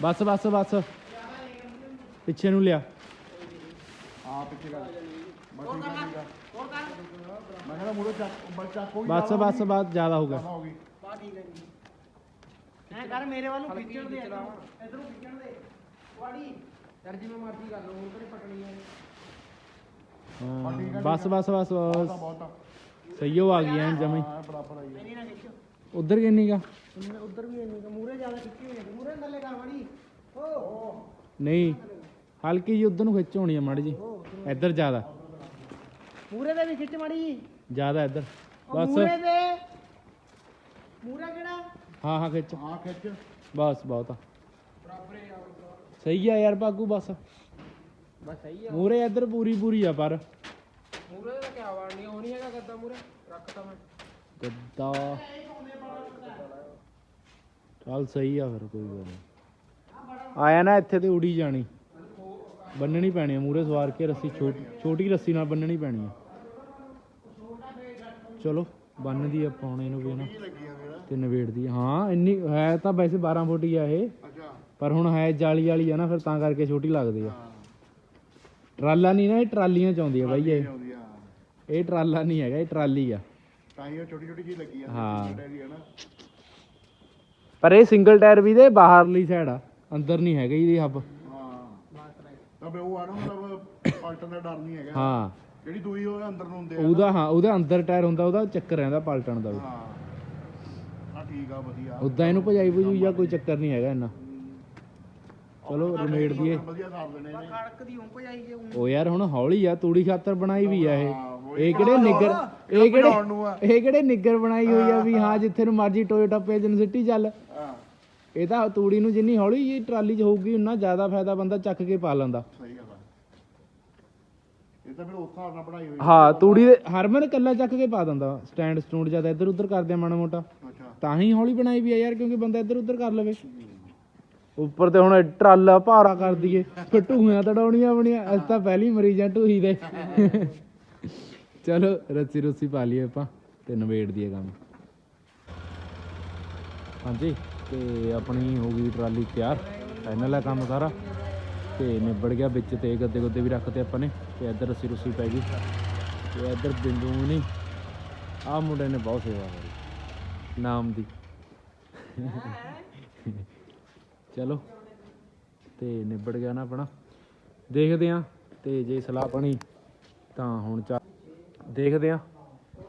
ਬਸ ਬਸ ਬਸ। ਪਿੱਛੇ ਨੂੰ ਲਿਆ। ਆ ਪਿੱਛੇ ਕਰ। ਮੈਂ ਕਹਿੰਦਾ ਮੁੜੇ ਚੱਕ ਬਸ ਚੱਕ ਕੋਈ ਬਸ ਬਸ ਬਸ ਜ਼ਿਆਦਾ ਹੋ ਗਈ। ਬਾ ਠੀਕ ਹੈ ਜੀ। ਐ ਕਰ ਮੇਰੇ ਵੱਲ ਨੂੰ ਖਿੱਚਣ ਦੇ ਇਧਰੋਂ ਇਧਰੋਂ ਖਿੱਚਣ ਦੇ। ਵਾੜੀ। ਯਾਰ ਜਿਵੇਂ ਮਰਜ਼ੀ ਕਰ ਲਓ ਹੁਣ ਕਿਹੜੇ ਪਟਣੀ ਹੈ ਹਾਂ, ਬਸ ਬਸ ਬਸ ਬਸ ਬਹੁਤ ਆ ਸਹੀ ਹੋ ਆ ਗਈ ਜਮੀ। ਬਰਾਬਰ ਆਈ ਨਾ ਖਿੱਚ ਉਧਰ ਕਿੰਨੀ ਗਾ। ਉਧਰ ਵੀ ਇੰਨੀ ਮੂਰੇ ਜ਼ਿਆਦਾ ਖਿੱਚੀ ਹੋਈ ਹੈ ਮੂਰੇ ਥੱਲੇ ਕਰ ਵਾੜੀ ਓ। ਨਹੀਂ ਹਲਕੀ ਜੀ ਉਧਰ ਨੂੰ ਖਿੱਚ ਹੋਣੀ ਆ ਮਾੜੀ ਜੀ ਇੱਧਰ ਜ਼ਿਆਦਾ। ਮੂਰੇ ਦੇ ਵੀ ਖਿੱਚ ਮਾੜੀ। ਜ਼ਿਆਦਾ ਇੱਧਰ। ਬਸ। ਮੂਰੇ ਦੇ ਮੂਰਾ ਕਿਹੜਾ? ਹਾਂ ਹਾਂ ਖਿੱਚ। ਹਾਂ ਖਿੱਚ। ਬਸ ਬਹੁਤ ਆ। ਸਹੀ ਆ ਯਾਰ ਬਾਗੂ ਬਸ। ਬਸ ਸਹੀ ਮੂਰੇ ਇੱਧਰ ਪੂਰੀ ਪੂਰੀ ਆ ਪਰ। ਮੂਰੇ ਉਹ ਨਹੀਂ ਹੈਗਾ ਗੱਦਾ ਮੂਰੇ ਰੱਖਤਾ ਮੈਂ। ਗੱਦਾ। ਚੱਲ ਸਹੀ ਆ ਫਿਰ ਕੋਈ ਗੱਲ ਨਹੀਂ। ਆਇਆ ਨਾ ਇੱਥੇ ਤੇ ਉੜੀ ਜਾਣੀ। ਬੰਨਣੀ ਪੈਣੀ ਆ ਮੂਰੇ ਸਵਾਰ ਕੇ ਰੱਸੀ ਛੋਟੀ ਰੱਸੀ ਨਾਲ ਬੰਨਣੀ ਪੈਣੀ ਆ। ਚਲੋ ਬੰਨਦੀ ਆਪਾਂ ਹੁਣ ਇਹਨੂੰ ਵੀ ਨਾ। ਆ ਤੇ ਨਵੇੜਦੀ ਆ। ਹਾਂ ਇੰਨੀ ਹੈ ਤਾਂ ਵੈਸੇ 12 ਫੁੱਟ ਹੀ ਆ ਇਹ। ਅੱਛਾ। ਪਰ ਹੁਣ ਹੈ ਜਾਲੀ ਵਾਲੀ ਆ ਨਾ ਫਿਰ ਤਾਂ ਕਰਕੇ ਛੋਟੀ ਲੱਗਦੀ ਆ। ਟਰਾਲਾ ਨਹੀਂ ਨਾ ਇਹ ਟਰਾਲੀਆਂ ਚ ਆਉਂਦੀ ਆ ਬਾਈ ਇਹ। ਆ ਇਹ ਟਰਾਲਾ ਨਹੀਂ ਹੈਗਾ ਇਹ ਟਰਾਲੀ ਆ। ਤਾਂ ਹੀ ਉਹ ਛੋਟੀ ਛੋਟੀ ਜੀ ਲੱਗੀ ਆ ਹਾਂ। ਆ ਨਾ। ਪਰ ਇਹ ਸਿੰਗਲ ਟਾਇਰ ਵੀ ਦੇ ਬਾਹਰਲੀ ਸਾਈਡ ਆ ਅੰਦਰ ਨਹੀਂ ਹੈਗਾ ਇਹਦੀ ਹੱਬ ਹਾਂ। ਤਾਂ ਬਈ ਉਹ ਆ ਨਾ ਮਤਲਬ ਪਲਟਣ ਦਾ ਡਰ ਨਹੀਂ ਹੈਗਾ। ਹਾਂ। ਜਿਹੜੀ ਦੂਈ ਉਹ ਅੰਦਰ ਨੂੰ ਹੁੰਦੇ ਆ ਉਹਦਾ ਹਾਂ ਉਹਦਾ ਅੰਦਰ ਟਾਇਰ ਹੁੰਦਾ ਉਹਦਾ ਚੱਕਰ ਰਹਿੰਦਾ ਪਲਟਣ ਦਾ ਵੀ। ਹਾਂ। ਆ ਠੀਕ ਆ ਵਧੀਆ। ਉਦਾਂ ਇਹਨੂੰ ਭਜਾਈ ਭਜੂਈ ਆ ਕੋਈ ਚੱਕਰ ਨਹੀਂ ਹੈਗਾ ਇੰਨਾ। ਚਲੋ ਰਮੇੜ ਦੀਏ ਵਧੀਆ ਸਾਰ ਲੈਣੇ ਨੇ। ਕੜਕ ਦੀ ਉਂਪ ਜਾਈ ਜੇ ਉਹ ਯਾਰ ਹੁਣ ਹੌਲੀ ਆ ਤੂੜੀ ਖਾਤਰ ਬਣਾਈ ਵੀ ਆ ਇਹ। ਇਹ ਕਿਹੜੇ ਨਿੱਗਰ ਇਹ ਕਿਹੜੇ ਇਹ ਕਿਹੜੇ ਨਿੱਗਰ ਬਣਾਈ ਹੋਈ ਆ ਵੀ ਹਾਂ ਜਿੱਥੇ ਨੂੰ ਮਰਜ਼ੀ ਟੋਇਟਾ ਪੇਜਨ ਸਿਟੀ ਚੱਲ। ਹਾਂ ਇਹ ਤਾਂ ਤੂੜੀ ਨੂੰ ਜਿੰਨੀ ਹੌਲੀ ਜੀ ਟਰਾਲੀ 'ਚ ਹੋਊਗੀ ਉਨਾ ਜ਼ਿਆਦਾ ਫਾਇਦਾ ਬੰਦਾ ਚੱਕ ਕੇ ਪਾ ਲੈਂਦਾ। ਸਹੀ ਗੱਲ ਆ। ਇਹ ਤਾਂ ਫਿਰ ਉਸ ਹਿਸਾਬ ਨਾਲ ਬਣਾਈ ਹੋਈ ਹਾਂ ਤੂੜੀ ਦੇ ਹਰਮਨ ਕੱਲਾ ਚੱਕ ਕੇ ਪਾ ਦਿੰਦਾ ਸਟੈਂਡ ਸਟੂਡ ਜਦ ਇੱਧਰ ਉੱਧਰ ਕਰਦੇ ਆ ਮਾੜਾ ਮੋਟਾ। ਅੱਛਾ। ਤਾਂ ਹੀ ਹੌਲੀ ਬਣਾਈ ਵੀ ਆ ਯਾਰ ਕਿਉਂਕਿ ਬੰਦਾ ਇੱਧਰ ਉੱਧਰ ਕਰ ਲਵੇ। ਉੱਪਰ ਤੇ ਹੁਣ ਟਰਾਲਾ ਭਾਰਾ ਕਰ ਦਈਏ। ਫਿਰ ਢੂਹੀਆਂ ਤੜਾਉਣੀਆਂ ਬਣੀਆਂ ਅਸੀਂ ਤਾਂ ਪਹਿਲੀ ਮਰੀਜ਼ਾਂ ਢੂਹੀ ਦੇ। ਚਲੋ, ਰੱਸੀ ਰੁੱਸੀ ਪਾ ਲਈਏ ਆਪਾਂ ਤੇ ਨਵੇੜ ਦਈਏ ਕੰਮ। ਹਾਂਜੀ, ਤੇ ਆਪਣੀ ਹੋ ਗਈ ਟਰਾਲੀ ਤਿਆਰ ਫਾਈਨਲ ਹੈ ਕੰਮ ਸਾਰਾ। ਤੇ ਨਿਬੜ ਗਿਆ ਵਿੱਚ ਤੇ ਗੱਦੇ ਗੁੱਦੇ ਵੀ ਰੱਖਤੇ ਆਪਾਂ ਨੇ, ਤੇ ਇੱਧਰ ਰੱਸੀ ਰੁੱਸੀ ਪੈ ਗਈ। ਤੇ ਇੱਧਰ ਬਿੰਦੂ ਨਹੀਂ, ਆਹ ਮੁੰਡੇ ਨੇ ਬਹੁਤ ਸੇਵਾ ਕਰੀ, ਨਾਮ ਦੀ। ਚਲੋ, ਤੇ ਨਿਬੜ ਗਿਆ ਨਾ ਆਪਣਾ। ਦੇਖਦੇ ਆ ਤੇ ਜੇ ਸਲਾਹ ਬਣੀ ਤਾਂ ਹੁਣ ਚੱਲ ਦੇਖਦੇ ਆ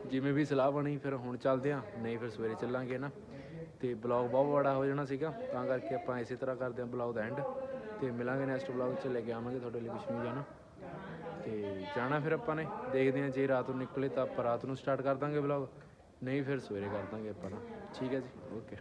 ਜਿਵੇਂ ਵੀ ਸਲਾਹ ਬਣੀ, ਫਿਰ ਹੁਣ ਚੱਲਦੇ ਆ ਨਹੀਂ, ਫਿਰ ਸਵੇਰੇ ਚੱਲਾਂਗੇ ਨਾ। ਤੇ ਬਲੌਗ ਬਹੁਤ ਬੜਾ ਹੋ ਜਾਣਾ ਸੀਗਾ। ਤਾਂ ਕਰਕੇ ਆਪਾਂ ਇਸੇ ਤਰ੍ਹਾਂ ਕਰਦੇ ਹਾਂ ਬਲੌਗ ਦਾ ਐਂਡ ਤੇ ਮਿਲਾਂਗੇ ਨੈਕਸਟ ਬਲੌਗ 'ਚ, ਲੈ ਕੇ ਆਵਾਂਗੇ ਤੁਹਾਡੇ ਲਈ ਕੁਝ ਨਹੀਂ ਜਾਣਾ। ਤੇ ਜਾਣਾ ਫਿਰ ਆਪਾਂ ਨੇ। ਦੇਖਦੇ ਹਾਂ, ਜੇ ਰਾਤ ਨੂੰ ਨਿਕਲੇ ਤਾਂ ਆਪਾਂ ਰਾਤ ਨੂੰ ਸਟਾਰਟ ਕਰ ਦਾਂਗੇ ਬਲੌਗ ਨਹੀਂ, ਫਿਰ ਸਵੇਰੇ ਕਰ ਦਾਂਗੇ ਆਪਾਂ ਨਾ। ਠੀਕ ਹੈ ਜੀ? ਓਕੇ